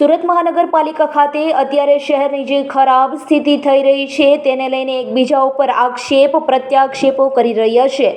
સુરત મહાનગરપાલિકા ખાતે અત્યારે શહેરની જે ખરાબ સ્થિતિ થઈ રહી છે, તેને લઈને એકબીજા ઉપર આક્ષેપ, પ્રત્યાક્ષેપો કરી રહ્યા છે.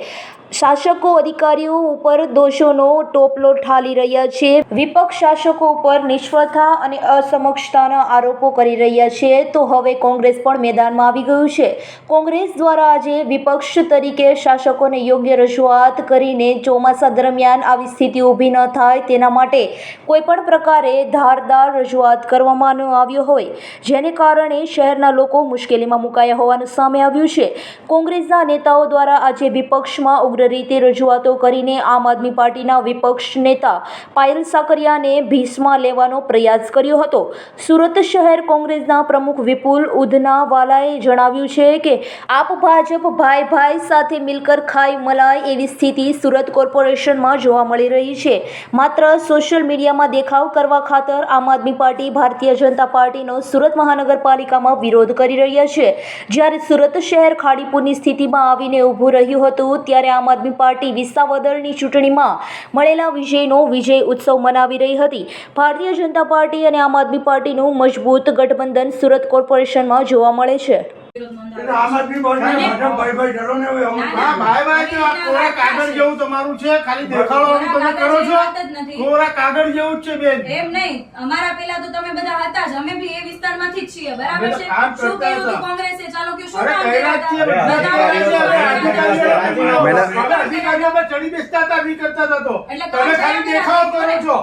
શાસકો, અધિકારીઓ ઉપર દોષોનો ટોપલો ઠાલી રહ્યા છે. વિપક્ષ શાસકો ઉપર નિષ્ફળતા અને અસમક્ષતાના આરોપો કરી રહ્યા છે. તો હવે કોંગ્રેસ પણ મેદાનમાં આવી ગયું છે. કોંગ્રેસ દ્વારા આજે વિપક્ષ તરીકે શાસકોને યોગ્ય રજૂઆત કરીને ચોમાસા દરમિયાન આવી સ્થિતિ ઊભી ન થાય તેના માટે કોઈપણ પ્રકારે ધારદાર રજૂઆત કરવામાં આવ્યો હોય, જેને કારણે શહેરના લોકો મુશ્કેલીમાં મુકાયા હોવાનું સામે આવ્યું છે. કોંગ્રેસના નેતાઓ દ્વારા આજે વિપક્ષમાં ઉગ્ર રીતે રજૂઆતો કરીને આમ આદમી પાર્ટીના વિપક્ષ નેતા પાયલ સાકરિયાને ભીસમાં લેવાનો પ્રયાસ કર્યો હતો. સુરત શહેર કોંગ્રેસના પ્રમુખ વિપુલ ઉધનાવાલાએ જણાવ્યું છે કે, આપ ભાજપ ભાઈ ભાઈ સાથે મિલકર ખાઈ મલાય એવી સ્થિતિ સુરત કોર્પોરેશનમાં જોવા મળી રહી છે. માત્ર સોશિયલ મીડિયામાં દેખાવ કરવા ખાતર આમ આદમી પાર્ટી, ભારતીય જનતા પાર્ટીનો સુરત મહાનગરપાલિકામાં વિરોધ કરી રહ્યા છે. જ્યારે સુરત શહેર ખાડીપુરની સ્થિતિમાં આવીને ઊભું રહ્યું હતું, ત્યારે આમ આદમી પાર્ટી વિસાવદરની ચૂંટણીમાં મળેલા વિજયનો વિજય ઉત્સવ મનાવી રહી હતી. ભારતીય જનતા પાર્ટી અને આમ આદમી પાર્ટીનું મજબૂત ગઠબંધન સુરત કોર્પોરેશનમાં જોવા મળે છે. આમ આદમી ભાજપ ભાઈ ભાઈ ડરો ને હવે હા, ભાઈ ભાઈ તો કોરા કાગળ જેવું તમારું છે? ખાલી દેખાડવાનું તમે કરો છો? વાત જ નથી. કોરા કાગળ જેવું જ છે બેન? એમ નહીં. અમારા પેલા તો તમે બધા હતા જ. અમે બી એ વિસ્તારમાંથી જ છીએ. બરાબર છે? શું કર્યું કોંગ્રેસે? ચાલો કે શું કામ કર્યા હતા? ચડી બેસતા હતા નહીં કરતા હતા તો. એટલે તમે ખાલી દેખાવ કરો છો.